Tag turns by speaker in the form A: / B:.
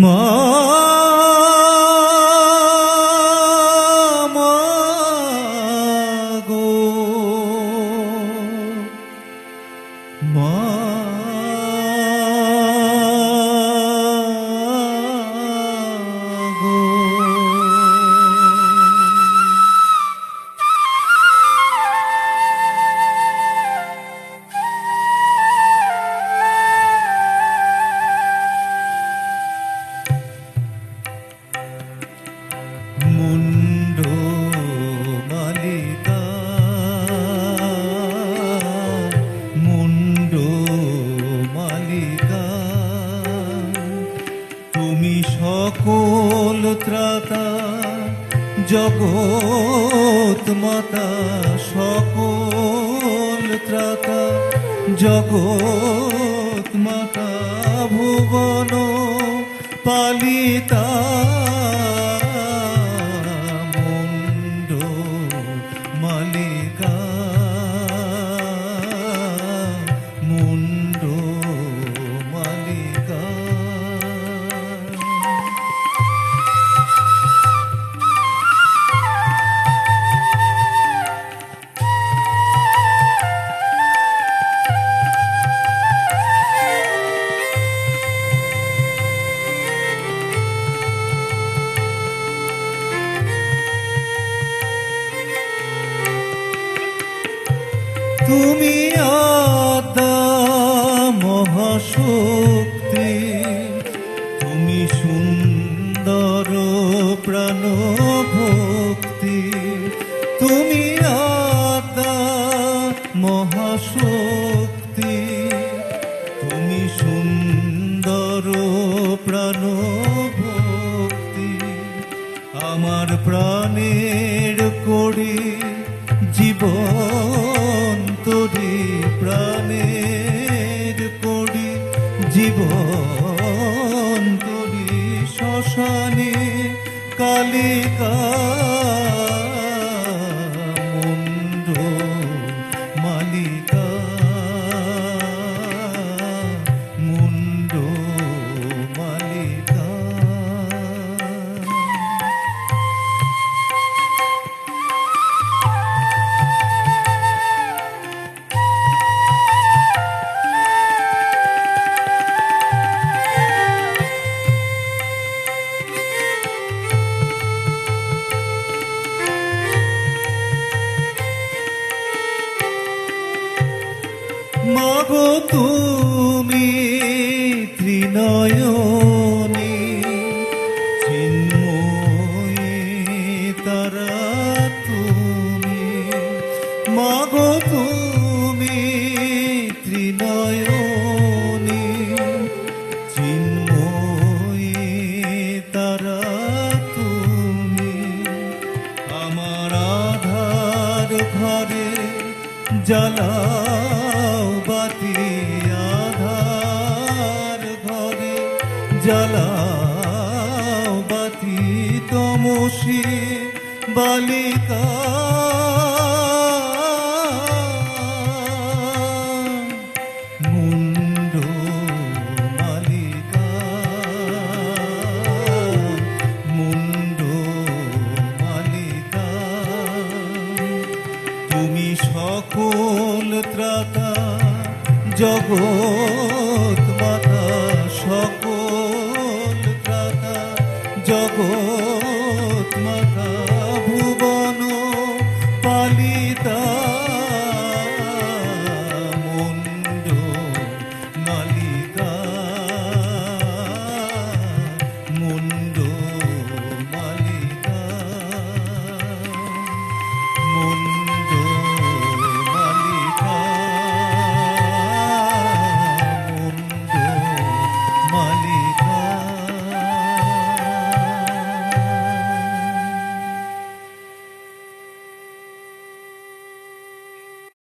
A: Mơ সকল ত্রাতা জগৎ মাতা সকল ত্রাতা জগৎ মাতা ভুবন পালিতা তুমি আদা মহাশক্তি, তুমি সুন্দর প্রাণ ভক্তি তুমি আদা মহাশক্তি, তুমি সুন্দর প্রাণ ভক্তি আমার প্রাণের করি জীবন কালিকা মাগো তুমি ত্রিনয়নী, চিন্ময়ী তারা তুমি। মাগো তুমি ত্রিনয়নী, চিন্ময়ী তারা তুমি। আমার আধার ঘরে জ্বালাও বাতি আধার ঘরে জ্বালাও তমসী বালিকা। তুমি সকল ত্রাতা জগৎ মাতা সকল ত্রাতা জগৎ